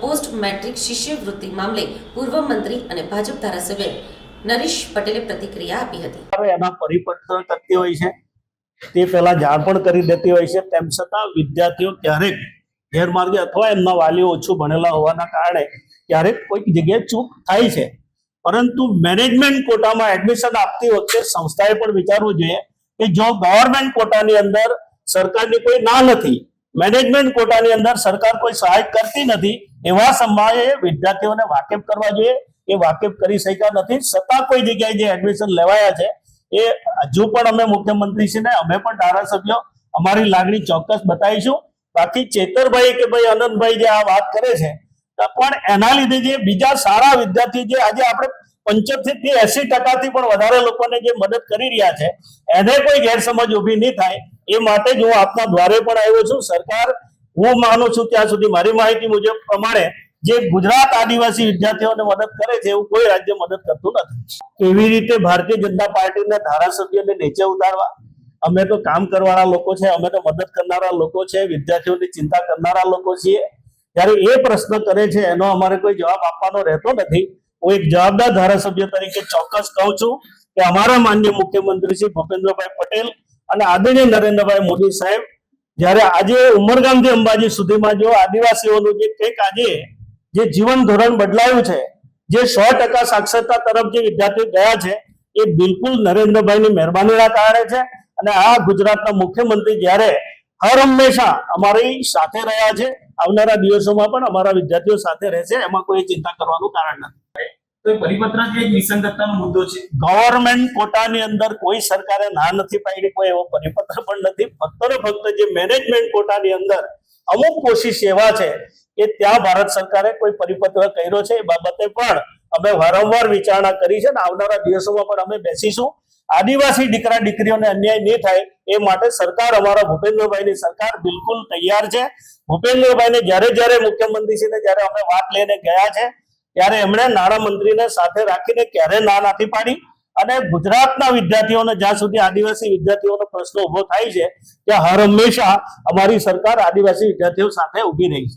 Post metric શિષ્યવૃત્તિ મામલે પૂર્વ મંત્રી અને ભાજપ ધારાસભ્ય નરેશ પટેલે પ્રતિક્રિયા આપી હતી. એના પરિપત્ર કરતી હોય છે. તે પહેલા જાણ પણ કરી દેતી હોય છે. તેમ છતાં વિદ્યાર્થીઓ ક્યારેક ગેરમાર્ગે અથવા એમના વાલીઓ ઓછું ભણેલા હોવાના કારણે ક્યારેક કોઈક જગ્યાએ ચૂક થાય છે. પરંતુ મેનેજમેન્ટ કોટામાં એડમિશન આપતી વખતે સંસ્થાએ પણ વિચારવું જોઈએ કે જો ગવર્મેન્ટ કોટાની અંદર સરકારની કોઈ ના નથી મેનેજમેન્ટ કોટાની અંદર સરકાર કોઈ સહાય કરતી નથી, એવા સમયે વિદ્યાર્થીઓને વાકેફ કરવા જોઈએ. એ વાકેફ કરી શક્યા નથી. છતાં કોઈ જગ્યાએ જે એડમિશન લેવાયા છે, એ હજુ પણ અમે મુખ્યમંત્રીશ્રીને, અમે પણ ધારાસભ્યો, અમારી લાગણી ચોક્કસ બતાવીશું. બાકી ચેતરભાઈ કે ભાઈ અનંતભાઈ જે આ વાત કરે છે પણ એના લીધે જે બીજા સારા વિદ્યાર્થી જે આજે આપણે પંચોતેરથી એસી ટકાથી પણ વધારે લોકોને જે મદદ કરી રહ્યા છે, એને કોઈ ગેરસમજ ઊભી નહીં થાય. એ માટે જ હું આપના દ્વારે પણ આવ્યો છું. સરકાર, હું માનું છું ત્યાં સુધી મારી માહિતી મુજબ પ્રમાણે જે ગુજરાત આદિવાસી વિદ્યાર્થીઓને મદદ કરે છે એવું કોઈ રાજ્ય મદદ કરતું નથી. કેવી રીતે ભારતીય જનતા પાર્ટીના ધારાસભ્યને નીચે ઉતારવા, અમે તો કામ કરવાના લોકો છે, અમે તો મદદ કરનારા લોકો છે, વિદ્યાર્થીઓની ચિંતા કરનારા લોકો છીએ. ત્યારે એ પ્રશ્ન કરે છે, એનો અમારે કોઈ જવાબ આપવાનો રહેતો નથી. હું એક જવાબદાર ધારાસભ્ય તરીકે ચોક્કસ કહું છું કે અમારા માન્ય મુખ્યમંત્રી શ્રી ભૂપેન્દ્રભાઈ પટેલ અને આદરણીય નરેન્દ્રભાઈ મોદી સાહેબ, જ્યારે આજે ઉમરગામથી અંબાજી સુધીમાં જો આદિવાસીઓનું જે કંઈક આજે જે જીવન ધોરણ બદલાયું છે, જે સો ટકા સાક્ષરતા તરફ જે વિદ્યાર્થીઓ ગયા છે, એ બિલકુલ નરેન્દ્રભાઈની મહેરબાનીના કારણે છે. અને આ ગુજરાતના મુખ્યમંત્રી જ્યારે હર હંમેશા અમારી સાથે રહ્યા છે, આવનારા દિવસોમાં પણ અમારા વિદ્યાર્થીઓ સાથે રહેશે, એમાં કોઈ ચિંતા કરવાનું કારણ નથી. તો એ પરિપત્ર જે વિસંગતતાનો મુદ્દો છે? ગવર્મેન્ટ કોટાની અંદર કોઈ સરકારે ના નથી પાડી, કોઈ એવો પરિપત્ર પણ નથી. ફક્ત ને ફક્ત જે મેનેજમેન્ટ કોટાની અંદર અમુક કોશિશ એવા છે કે ત્યાં ભારત સરકારે કોઈ પરિપત્ર કર્યો છે એ બાબતે પણ અમે વારંવાર વિચારણા કરી છે અને આવનારા દિવસોમાં પણ અમે બેસીશું. આદિવાસી દીકરા દીકરીઓને અન્યાય નહીં થાય એ માટે સરકાર અમારા ભૂપેન્દ્રભાઈની સરકાર બિલકુલ તૈયાર છે. ભૂપેન્દ્રભાઈને જ્યારે જ્યારે મુખ્યમંત્રીશ્રીને જ્યારે અમે વાત લઈને ગયા છે ત્યારે એમણે નાણામંત્રીને સાથે રાખીને ક્યારે ના નથી પાડી? અને ગુજરાતના વિદ્યાર્થીઓને જ્યાં સુધી આદિવાસી વિદ્યાર્થીઓનો પ્રશ્ન ઊભો થાય છે, ત્યાં હર હંમેશા અમારી સરકાર આદિવાસી વિદ્યાર્થીઓ સાથે ઊભી રહી છે.